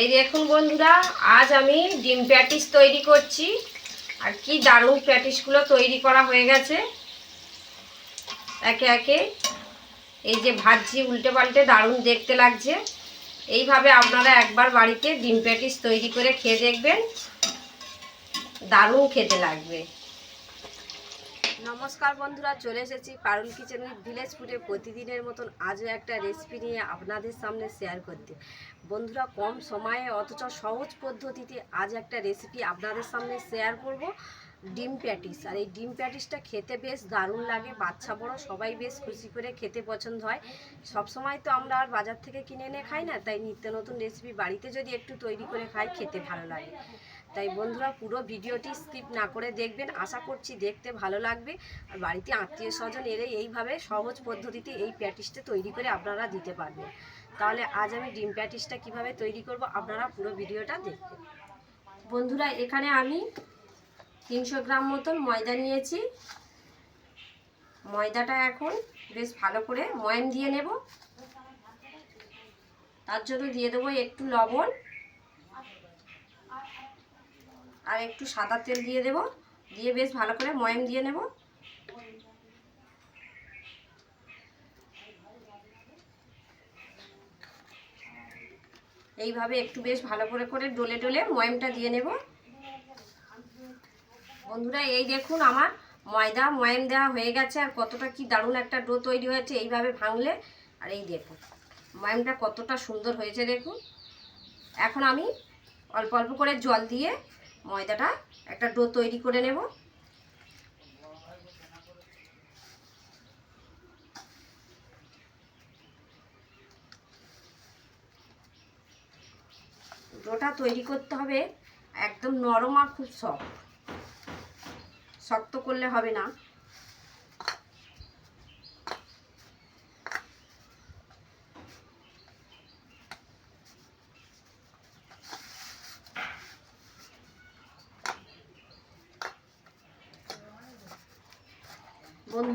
এই দেখুন বন্ধুরা, আজ আমি ডিম প্যাটিস তৈরি করছি। আর কি দারুণ প্যাটিসগুলো তৈরি করা হয়ে গেছে। একে একে এই যে ভাজছি উল্টে পাল্টে দারুণ দেখতে লাগছে। এইভাবে আপনারা একবার বাড়িতে ডিম প্যাটিস তৈরি করে খেয়ে দেখবেন। দারুণ খেতে লাগবে। নমস্কার বন্ধুরা, চলে এসেছি পারুল কিচেন ভিলেজ ফুডে প্রতিদিনের মতন আজও একটা রেসিপি নিয়ে আপনাদের সামনে শেয়ার করতে। বন্ধুরা, কম সময়ে অথচ সহজ পদ্ধতিতে আজ একটা রেসিপি আপনাদের সামনে শেয়ার করব, ডিম প্যাটিস। আর এই ডিম প্যাটিসটা খেতে বেশ দারুণ লাগে, বাচ্চা বড়, সবাই বেশ খুশি করে খেতে পছন্দ হয়। সব সময় তো আমরা আর বাজার থেকে কিনে এনে খাই না, তাই নিত্য নতুন রেসিপি বাড়িতে যদি একটু তৈরি করে খাই, খেতে ভালো লাগে। তাই বন্ধুরা পুরো ভিডিওটি স্কিপ না করে দেখবেন। আশা করছি দেখতে ভালো লাগবে। আর বাড়িতে আত্মীয় স্বজন এলে এইভাবে সহজ পদ্ধতিতে এই প্যাটিসটা তৈরি করে আপনারা দিতে পারবেন। তাহলে আজ আমি ডিম প্যাটিসটা কীভাবে তৈরি করব আপনারা পুরো ভিডিওটা দেখবেন। বন্ধুরা, এখানে আমি তিনশো গ্রাম মতন ময়দা নিয়েছি। ময়দাটা এখন বেশ ভালো করে ময়াম দিয়ে নেব। তার জন্য দিয়ে দেবো একটু লবণ। আর একটু সাদা তেল দিয়ে দেব। দিয়ে বেশ ভালো করে ময়াম দিয়ে নেব। এইভাবে একটু বেশ ভালো করে করে ডলে ডলে ময়ামটা দিয়ে নেব। বন্ধুরা, এই দেখুন আমার ময়দা, ময়াম দেওয়া হয়ে গেছে। আর কতটা কি দারুণ একটা ডো তৈরি হয়েছে এইভাবে ভাঙলে। আর এই দেখুন, ময়ামটা কতটা সুন্দর হয়েছে দেখুন। এখন আমি অল্প অল্প করে জল দিয়ে ময়দাটা একটা ডো তৈরি করে নেব। ডোটা তৈরি করতে হবে একদম নরম আর খুব শক্ত শক্ত করলে হবে না।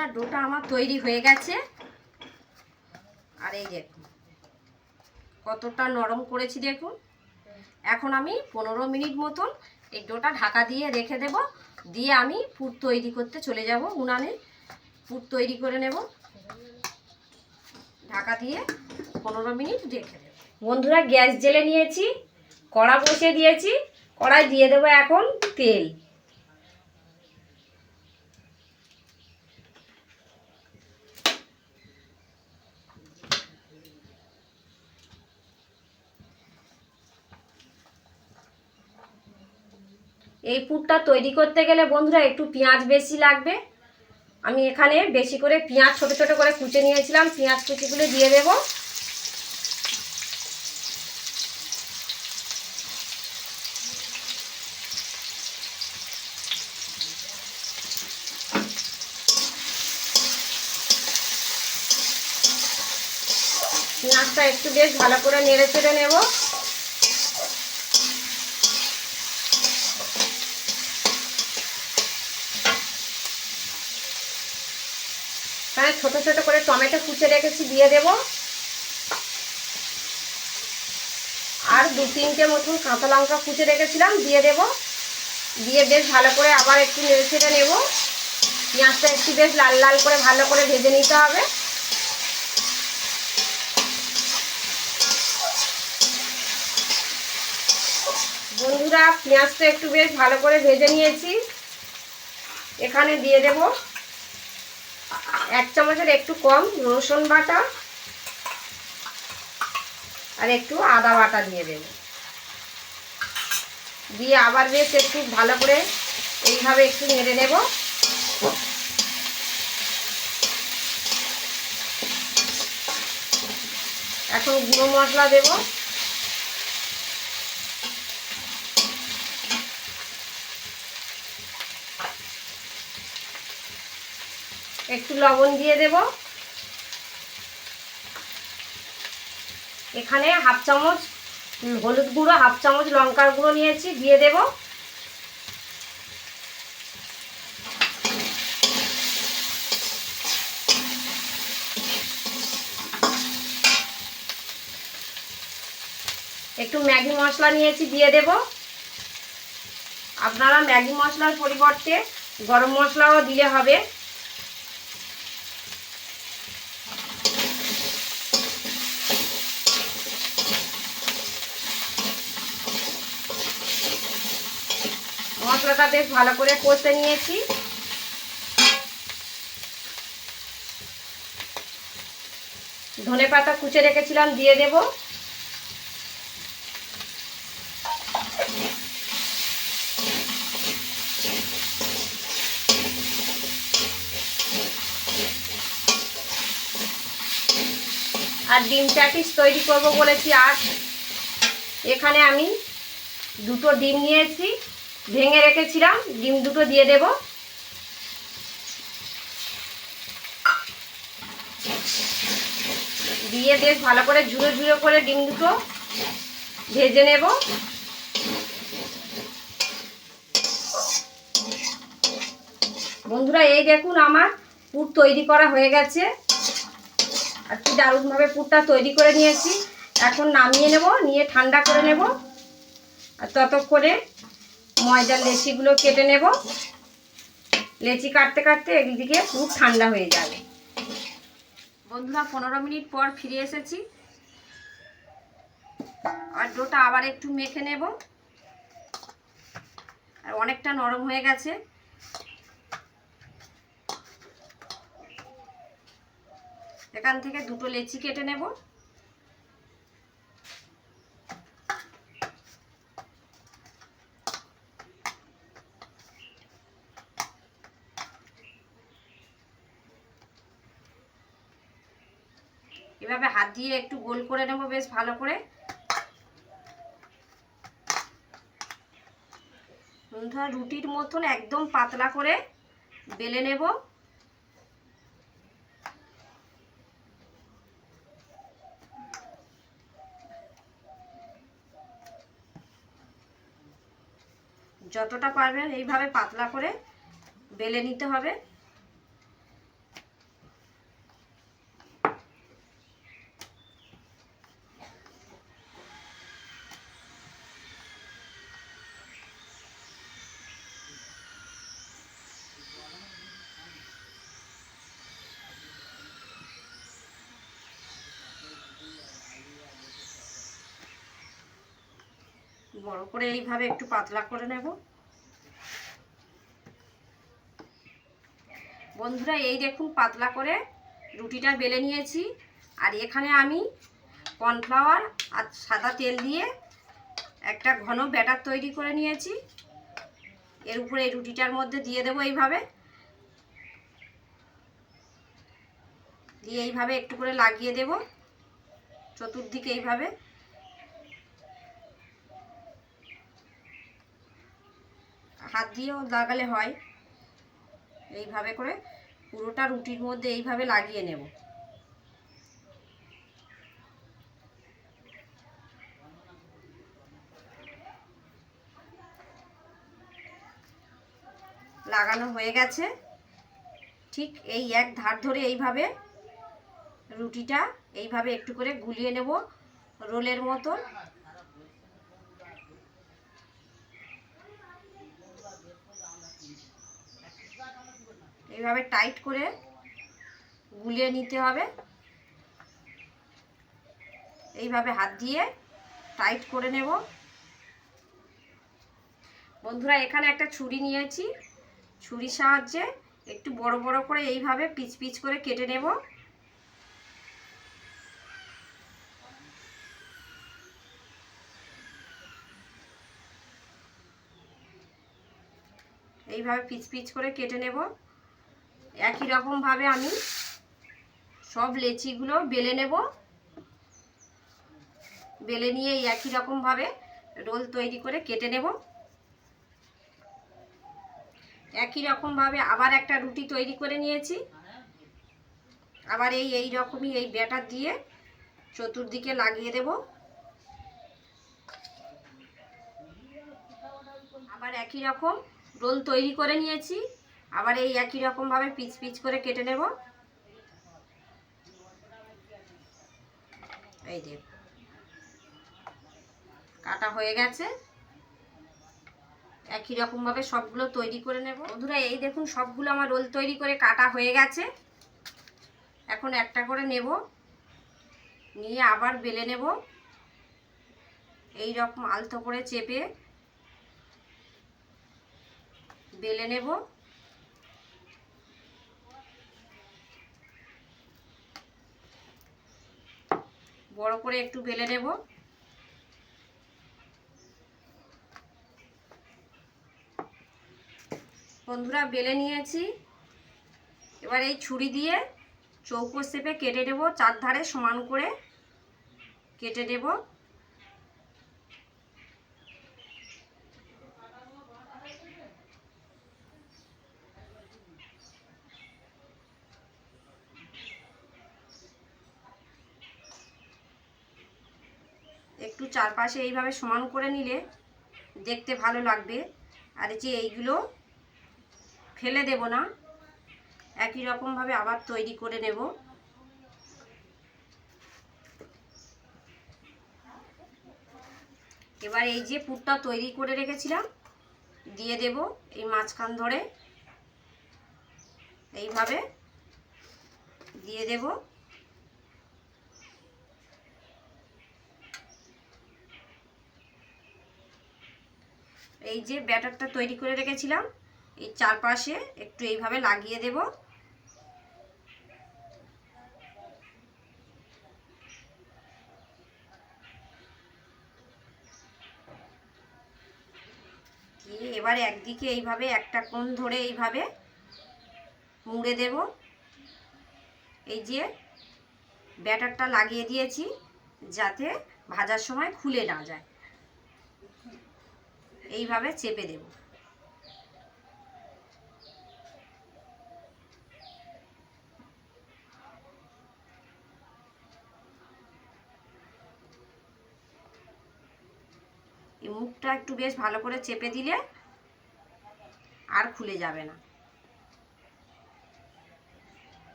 বন্ধুরা ডোটা আমার তৈরি হয়ে গেছে। আর এই দেখুন, কতটা নরম করেছি দেখুন। এখন আমি পনেরো মিনিট মতন এই ডোটা ঢাকা দিয়ে রেখে দেব। দিয়ে আমি পুর তৈরি করতে চলে যাব উনানে। পুর তৈরি করে নেব। ঢাকা দিয়ে পনেরো মিনিট রেখে দেব। বন্ধুরা, গ্যাস জেলে নিয়েছি, কড়া বসিয়ে দিয়েছি। কড়াই দিয়ে দেবো এখন তেল। এই পুরটা তৈরি করতে গেলে বন্ধুরা একটু পেঁয়াজ বেশি লাগবে। আমি এখানে বেশি করে পেঁয়াজ, ছোট ছোট করে কুচে নিয়েছিলাম। পেঁয়াজ কুচিগুলো দিয়ে দেব। পেঁয়াজটা একটু বেশ ভালো করে নেড়ে চেড়ে নেব। ছোট ছোট করে টমেটো কুচে রেখেছি, দিয়ে দেব। আর দু তিনটে মতন কাঁচা লঙ্কা কুচে রেখেছিলাম, দিয়ে দেব। দিয়ে বেশ ভালো করে আবার একটু নেড়ে ছেড়ে নেব। পেঁয়াজটা একটু বেশ লাল লাল করে ভালো করে ভেজে নিতে হবে। বন্ধুরা, পেঁয়াজটা একটু বেশ ভালো করে ভেজে নিয়েছি। এখানে দিয়ে দেবো এক চামচের একটু কম রসুন বাটা আর একটু আদা বাটা দিয়ে দেব। দিয়ে আবার বেশ একটু ভালো করে এইভাবে একটু নেড়ে নেব। এখন গুঁড়ো মশলা দেব। একটু লবণ দিয়ে দেব। এখানে হাফ চামচ হলুদ গুঁড়ো, হাফ চামচ লঙ্কার গুঁড়ো নিয়েছি, দিয়ে দেব। একটু ম্যাগি মশলা নিয়েছি, দিয়ে দেব। আপনারা ম্যাগি মশলার পরিবর্তে গরম মশলাও দিলে হবে। মশলাটা বেশ ভালো করে কষে নিয়েছি। ধনে পাতা কুচে রেখেছিলাম, দিয়ে দেব। আর ডিম প্যাটিস তৈরি করব বলেছি আর এখানে আমি দুটো ডিম নিয়েছি। ভেঙে রেখেছিলাম, ডিম দুটো দিয়ে দেব। দিয়ে বেশ ভালো করে ঝুড়ো ঝুড়ো করে ডিম দুটো ভেজে নেব। বন্ধুরা, এই দেখুন আমার পুর তৈরি করা হয়ে গেছে। আর কি দারুণভাবে পুরটা তৈরি করে নিয়েছি। এখন নামিয়ে নেব, নিয়ে ঠান্ডা করে নেব। আর ততক্ষণে ময়দার লেচিগুলো কেটে নেব। লেচি কাটতে কাটতে একদিকে খুব ঠান্ডা হয়ে যাবে। বন্ধুরা, পনেরো মিনিট পর ফিরে এসেছি। আর ডোটা আবার একটু মেখে নেব। আর অনেকটা নরম হয়ে গেছে। এখান থেকে দুটো লেচি কেটে নেব এভাবে হাত দিয়ে একটু গোল করে নেব, বেশ ভালো করে। রুটির মতন একদম পাতলা করে বেলে নেব। যতটা পারবেন, এইভাবে পাতলা করে বেলে নিতে হবে। বড় করে এইভাবে একটু পাতলা করে নেব। বন্ধুরা, এই দেখুন পাতলা করে রুটিটা বেলে নিয়েছি। আর এখানে আমি কর্নফ্লাওয়ার আর সাদা তেল দিয়ে একটা ঘন ব্যাটার তৈরি করে নিয়েছি। এর উপরে এই রুটিটার মধ্যে দিয়ে দেবো এইভাবে। দিয়ে এইভাবে একটু করে লাগিয়ে দেব। চতুর্দিকে এইভাবে। হাত দিয়েও লাগালে হয়। এইভাবে করে পুরোটা রুটির মধ্যে এইভাবে লাগিয়ে নেব। লাগানো হয়ে গেছে। ঠিক এই এক ধার ধরে এইভাবে রুটিটা এইভাবে একটু করে গুলিয়ে নেব। রোলের মতন। এইভাবে টাইট করে গুলিয়ে নিতে হবে। এইভাবে হাত দিয়ে টাইট করে নেব। বন্ধুরা, এখানে একটা ছুরি নিয়েছি। ছুরির সাহায্যে একটু বড় বড় করে এইভাবে পিচ পিচ করে কেটে নেব। এইভাবে পিচ পিচ করে কেটে নেব। একই রকমভাবে আমি সব লেচিগুলো বেলে নেব। বেলে নিয়ে একই রকমভাবে রোল তৈরি করে কেটে নেব। একই রকমভাবে আবার একটা রুটি তৈরি করে নিয়েছি। আবার এই এই রকমই এই ব্যাটার দিয়ে চতুর্দিকে লাগিয়ে দেব। আবার একই রকম রোল তৈরি করে নিয়েছি। আবার এই একই রকমভাবে পিচ পিচ করে কেটে নেব। এই দেব কাটা হয়ে গেছে। একই রকমভাবে সবগুলো তৈরি করে নেব। বন্ধুরা, এই দেখুন সবগুলো আমার রোল তৈরি করে কাটা হয়ে গেছে। এখন একটা করে নেব। নিয়ে আবার বেলে নেব। এই রকম আলতো করে চেপে বেলে নেব। বড় করে একটু বেলে নেব। বন্ধুরা, বেলে নিয়েছি। এবার এই ছুরি দিয়ে চৌকো সেপে কেটে নেব চার ধারে সমান করে কেটে নেব একটু চারপাশে এইভাবে সমান করে নিলে দেখতে ভালো লাগবে। আর যে এইগুলো ফেলে দেব না, একই রকমভাবে আবার তৈরি করে নেব। এবার এই যে পুরটা তৈরি করে রেখেছিলাম, দিয়ে দেব এই মাঝখান ধরে। এইভাবে দিয়ে দেব। এই যে ব্যাটারটা তৈরি করে রেখেছিলাম, এই চারপাশে একটু এইভাবে লাগিয়ে দেব। এবার একদিকে এইভাবে একটা কোণ ধরে এইভাবে মুড়ে দেব। এই যে ব্যাটারটা লাগিয়ে দিয়েছি যাতে ভাজার সময় খুলে না যায়। এইভাবে চেপে দেব। এই মুখটা একটু বেশ ভালো করে চেপে দিলে আর খুলে যাবে না।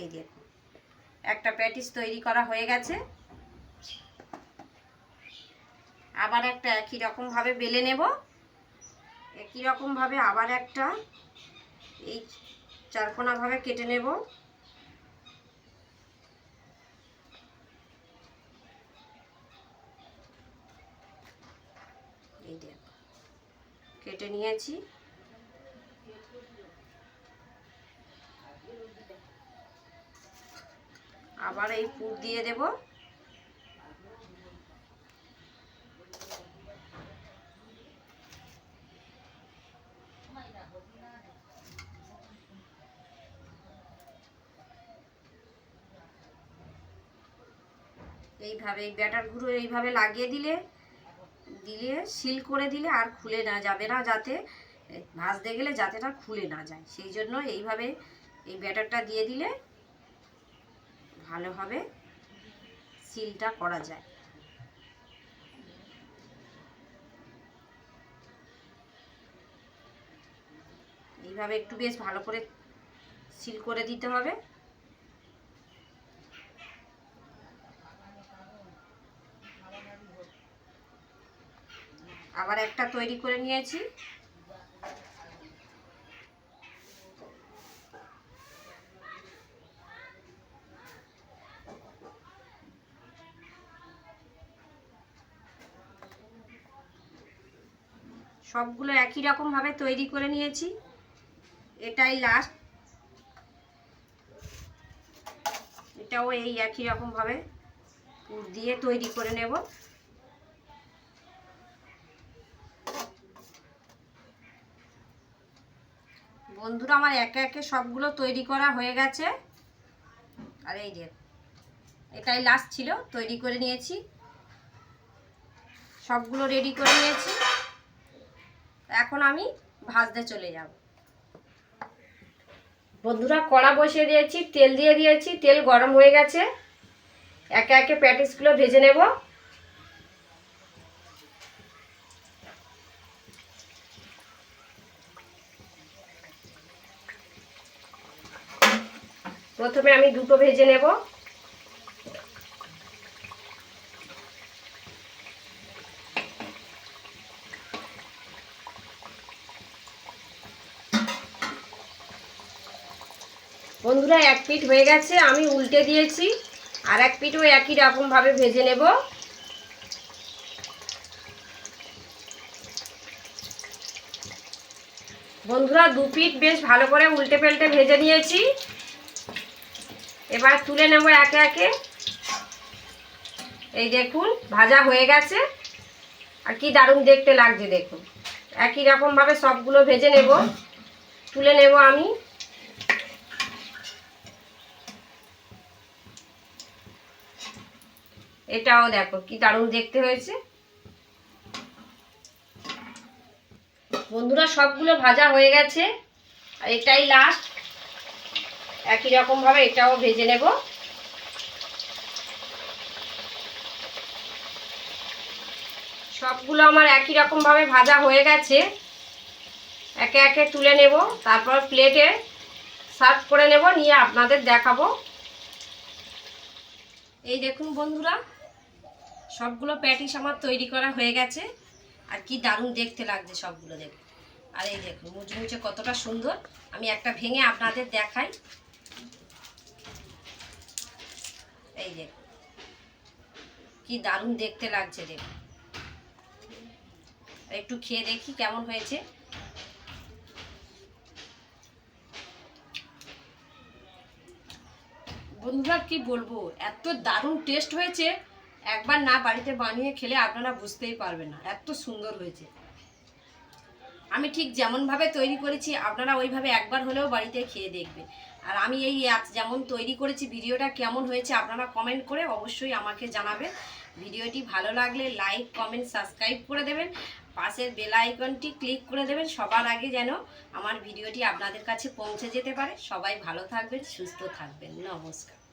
এই দেখুন, একটা প্যাটিস তৈরি করা হয়ে গেছে। আবার একটা একই রকমভাবে বেলে নেব। একই রকমভাবে আবার একটা এই চারকোনাভাবে কেটে নেব। এই দেখ, কেটে নিয়েছি। আবার এই পুর দিয়ে দেবো। এইভাবে, এই ব্যাটারগুলো এইভাবে লাগিয়ে দিলে দিলে সিল করে দিলে আর খুলে না যাবে না, যাতে ভাজতে গেলে যাতে না খুলে না যায়। সেই জন্য এইভাবে এই ব্যাটারটা দিয়ে দিলে ভালোভাবে সিলটা করা যায়। এইভাবে একটু বেশ ভালো করে সিল করে দিতে হবে। আবার একটা তৈরি করে নিয়েছি। সবগুলো একই রকম ভাবে তৈরি করে নিয়েছি। এটাই লাস্ট এটাও এই একই রকম ভাবে দিয়ে তৈরি করে নেব। আমার একে একে সবগুলো তৈরি করা হয়ে গেছে। আর এই যে, এটাই লাস্ট ছিল, তৈরি করে নিয়েছি। সবগুলো রেডি করে নিয়েছি। এখন আমি ভাজতে চলে যাব। বন্ধুরা, কড়া বসিয়ে দিয়েছি, তেল দিয়ে দিয়েছি, তেল গরম হয়ে গেছে। একে একে প্যাটিসগুলো ভেজে নেব। প্রথমে আমি দুটো ভেজে নেব। বন্ধুরা, এক পিঠ হয়ে গেছে, আমি উল্টে দিয়েছি। আর এক পিঠও একই রকমভাবে ভেজে নেব। বন্ধুরা, দু পিঠ বেশ ভালো করে উল্টে পেল্টে ভেজে নিয়েছি। এবার তুলে নেব একে একে। এই দেখুন, ভাজা হয়ে গেছে। আর কি দারুণ দেখতে লাগছে, দেখুন। একই রকমভাবে সবগুলো ভেজে নেব। তুলে নেব আমি। এটাও দেখো, কি দারুণ দেখতে হয়েছে। বন্ধুরা, সবগুলো ভাজা হয়ে গেছে। আর এটাই লাস্ট একই রকমভাবে এটাও ভেজে নেব। সবগুলো আমার একই রকমভাবে ভাজা হয়ে গেছে। একে একে তুলে নেব, তারপর প্লেটে সার্ভ করে নেব, নিয়ে আপনাদের দেখাবো। এই দেখুন বন্ধুরা, সবগুলো প্যাটিস আমার তৈরি করা হয়ে গেছে। আর কি দারুণ দেখতে লাগছে সবগুলো দেখুন আর এই দেখুন, মুচমুচে কতটা সুন্দর। আমি একটা ভেঙে আপনাদের দেখাই। এই যে, কি দারুণ দেখতে লাগছে রে। একটু খেয়ে দেখি কেমন হয়েছে। বন্ধুরা, কি বলব, এত দারুণ টেস্ট হয়েছে। একবার না বাড়িতে বানিয়ে খেলে আপনারা বুঝতেই পারবেন না, এত সুন্দর হয়েছে। আমি ঠিক যেমনভাবে তৈরি করেছি, আপনারা ওইভাবে একবার হলেও বাড়িতে খেয়ে দেখবেন। আর আমি এই যেমন তৈরি করেছি, ভিডিওটা কেমন হয়েছে আপনারা কমেন্ট করে অবশ্যই আমাকে জানাবেন। ভিডিওটি ভালো লাগলে লাইক কমেন্ট সাবস্ক্রাইব করে দেবেন। পাশের বেল আইকনটি ক্লিক করে দেবেন, সবার আগে যেন আমার ভিডিওটি আপনাদের কাছে পৌঁছে যেতে পারে। সবাই ভালো থাকবেন, সুস্থ থাকবেন। নমস্কার।